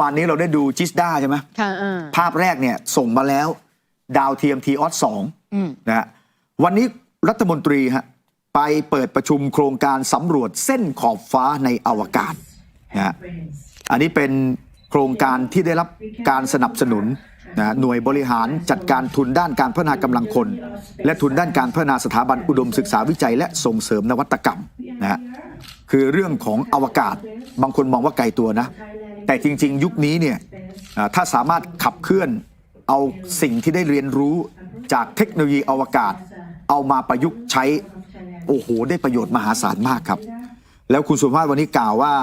วันนี้เราได้ดูจิสดาใช่ไหมค่ะอ่าภาพแรกเนี่ยส่งมาแล้ว ดาวเทียมทีออสสองอืมนะฮะวันนี้รัฐมนตรีฮะไปเปิดประชุมโครงการสำรวจเส้นขอบฟ้าในอวกาศนะฮะอันนี้เป็นโครงการที่ได้รับการสนับสนุนนะหน่วยบริหารจัดการทุนด้านการพัฒนากำลังคน และทุนด้านการพัฒนาสถาบันอุดมศึกษาวิจัย และส่งเสริมนวัตกรรมนะฮะคือเรื่องของอวกาศ บางคนมองว่าไกลตัวนะ แต่จริง ๆ ยุคนี้เนี่ยถ้าสามารถขับเคลื่อนเอาสิ่งที่ได้เรียนรู้จากเทคโนโลยีอวกาศ เอามาประยุกต์ใช้ โอ้โห ได้ประโยชน์มหาศาลมากครับ แล้วคุณสุภาพวันนี้กล่าวว่า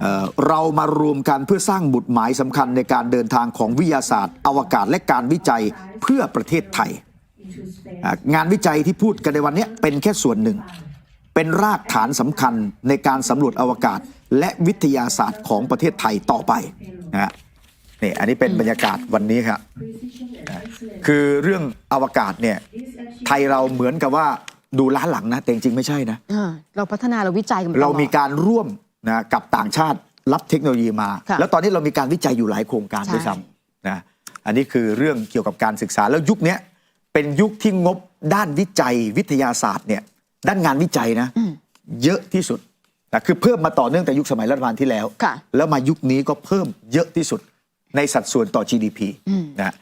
เเรามารวมกันเพื่อสร้างบุตรหมายสำคัญในการเดินทางของวิทยาศาสตร์ อวกาศและการวิจัยเพื่อประเทศไทย งานวิจัยที่พูดกันในวันนี้เป็นแค่ส่วนหนึ่ง เป็นรากฐานสำคัญในการสำรวจอวกาศ และวิทยาศาสตร์ของประเทศไทยต่อไปนะฮะนี่อันนี้เป็นบรรยากาศวันนี้ครับนะคือเรื่องอวกาศเนี่ยไทยเราเหมือนกับว่าดูล้าหลังนะ แต่จริงๆไม่ใช่นะอ่าเราพัฒนาเราวิจัยกันมาตลอดเรามีการร่วมนะกับต่างชาติรับเทคโนโลยีมาค่ะแล้วตอนนี้เรามีการวิจัยอยู่หลายโครงการใช่ด้วยซ้ำนะอันนี้คือเรื่องเกี่ยวกับการศึกษาแล้วยุคเนี้ยเป็นยุคที่งบด้านวิจัยวิทยาศาสตร์เนี่ย ด้านงานวิจัยนะอืมเยอะที่สุดนะคือเพิ่มมาต่อเนื่องแต่ยุคสมัยรัฐบาลที่แล้วค่ะแล้วมายุคนี้ก็เพิ่มเยอะที่สุดในสัดส่วนต่อ GDP อืมนะ